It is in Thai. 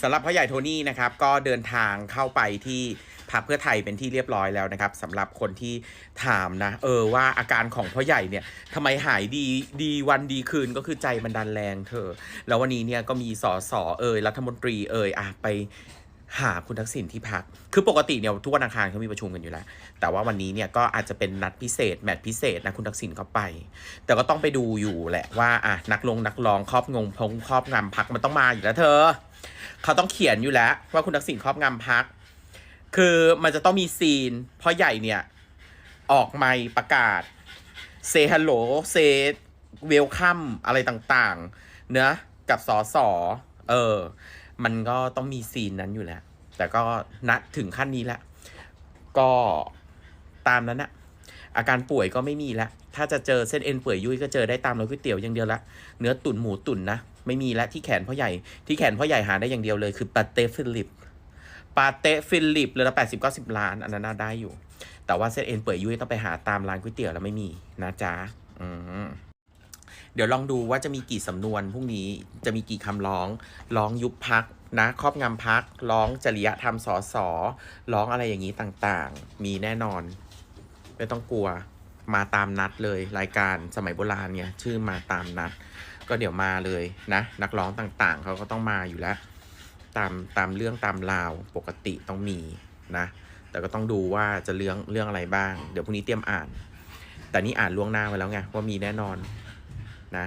สำหรับพ่อใหญ่โทนี่นะครับก็เดินทางเข้าไปที่พักเพื่อไทยเป็นที่เรียบร้อยแล้วนะครับสำหรับคนที่ถามนะ เออว่าอาการของพ่อใหญ่เนี่ยทำไมหายดีดีวันดีคืนก็คือใจมันดันแรงเธอ แล้ววันนี้เนี่ยก็มีสอสอเอ่ยรัฐมนตรีเอ่ยอะไปหาคุณทักษิณที่พัก คือปกติเนี่ยทุกวันอังคารเขามีประชุมกันอยู่แล้ว แต่ว่าวันนี้เนี่ยก็อาจจะเป็นนัดพิเศษ แมตช์พิเศษนะคุณทักษิณเขาไป แต่ก็ต้องไปดูอยู่แหละว่าอะนักลงนักร้องครอบงงพงครอบงำพักมันต้องมาอยู่แล้วเธอ เขาต้องเขียนอยู่แล้ว ว่าคุณทักษิณครอบงำพัก คือมันจะต้องมีซีนเพ่อใหญ่เนี่ย ออกไมค์ประกาศเซฮัลโหลเซเวลคัมอะไรต่างๆ เนอะกับสอสอเออ มันก็ต้องมีซีนนั้นอยู่แล้ว แต่ก็ณถึงขั้นนี้แล้ว ก็ตามนั้นอะอาการป่วยก็ไม่มีแล้ว ถ้าจะเจอเส้นเอ็นเปื่อยยุ่ยก็เจอได้ตามร้านก๋วยเตี๋ยวอย่างเดียวละ เนื้อตุ๋นหมูตุ๋นนะ ไม่มีแล้วที่แขนพ่อใหญ่ที่แขนพ่อใหญ่หาได้อย่างเดียวเลยคือปาเต้ฟิลิปปาเต้ฟิลิปเลยละแปดสิบเก้าสิบล้าน อันนั้นน่าได้อยู่ แต่ว่าเส้นเอ็นเปื่อยยุ่ยต้องไปหาตามร้านก๋วยเตี๋ยวแล้วไม่มีนะจ๊ะอืมเดี๋ยวลองดูว่าจะมีกี่สำนวนพรุ่งนี้จะมีกี่คำร้อง ร้องยุบพักนะครอบงำพัก ร้องจริยธรรมสอสอร้องอะไรอย่างนี้ต่างๆ มีแน่นอน ไม่ต้องกลัว มาตามนัดเลยรายการสมัยโบราณเนี่ยชื่อมาตามนัด ก็เดี๋ยวมาเลยนะ นักร้องต่างๆ เขาก็ต้องมาอยู่แล้ว ตามตามเรื่องตามราวปกติต้องมีนะ แต่ก็ต้องดูว่าจะเรื่องเรื่องอะไรบ้าง เดี๋ยวพรุ่งนี้เตรียมอ่าน แต่นี่อ่านล่วงหน้าไว้แล้วไงว่ามีแน่นอนนะ